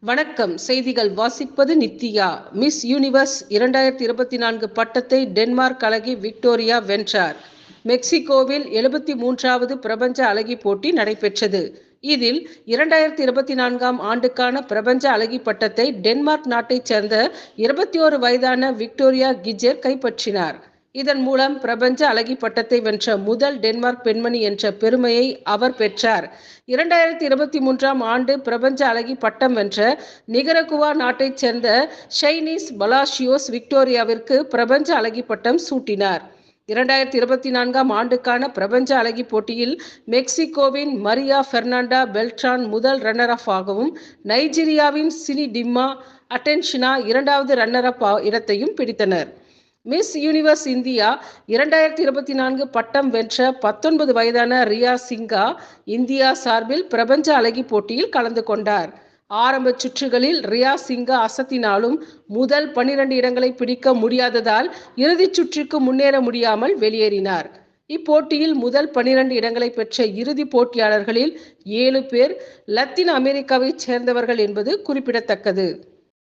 வணக்கம். செய்திகள் வாசிப்பது நித்யா. மிஸ் யூனிவர்ஸ் இரண்டாயிரத்தி இருபத்தி நான்கு பட்டத்தை டென்மார்க் அழகி விக்டோரியா வென்றார். மெக்சிகோவில் எழுபத்தி மூன்றாவது பிரபஞ்ச அழகி போட்டி நடைபெற்றது. இதில் இரண்டாயிரத்தி இருபத்தி நான்காம் ஆண்டுக்கான பிரபஞ்ச அழகி பட்டத்தை டென்மார்க் நாட்டைச் சேர்ந்த இருபத்தி ஓரு வயதான விக்டோரியா கிஜர் கைப்பற்றினார். இதன் மூலம் பிரபஞ்ச அழகி பட்டத்தை வென்ற முதல் டென்மார்க் பெண்மணி என்ற பெருமையை அவர் பெற்றார். இரண்டாயிரத்தி இருபத்தி மூன்றாம் ஆண்டு பிரபஞ்ச அழகி பட்டம் வென்ற நிகரகுவா நாட்டைச் சேர்ந்த ஷைனீஸ் பலாஷியோஸ் விக்டோரியாவிற்கு பிரபஞ்ச அழகி பட்டம் சூட்டினார். இரண்டாயிரத்தி இருபத்தி நான்காம் ஆண்டுக்கான பிரபஞ்ச அழகி போட்டியில் மெக்சிகோவின் மரியா பெர்னாண்டா பெல்ட்ரான் முதல் ரன்னர் அப் ஆகவும் நைஜீரியாவின் சினி டிம்மா அட்டென்ஷினா இரண்டாவது ரன்னர் அப் இடத்தையும் பிடித்தனர். மிஸ் யூனிவர்ஸ் இந்தியா இரண்டாயிரத்தி இருபத்தி நான்கு பட்டம் வென்ற பத்தொன்பது வயதான ரியா சிங்கா இந்தியா சார்பில் பிரபஞ்ச அழகி போட்டியில் கலந்து கொண்டார். ஆரம்ப சுற்றுகளில் ரியா சிங்கா அசத்தினாலும் முதல் பனிரெண்டு இடங்களை பிடிக்க முடியாததால் இறுதிச் சுற்றுக்கு முன்னேற முடியாமல் வெளியேறினார். இப்போட்டியில் முதல் பனிரெண்டு இடங்களை பெற்ற இறுதி போட்டியாளர்களில் ஏழு பேர் லத்தீன் அமெரிக்காவைச் சேர்ந்தவர்கள் என்பது குறிப்பிடத்தக்கது.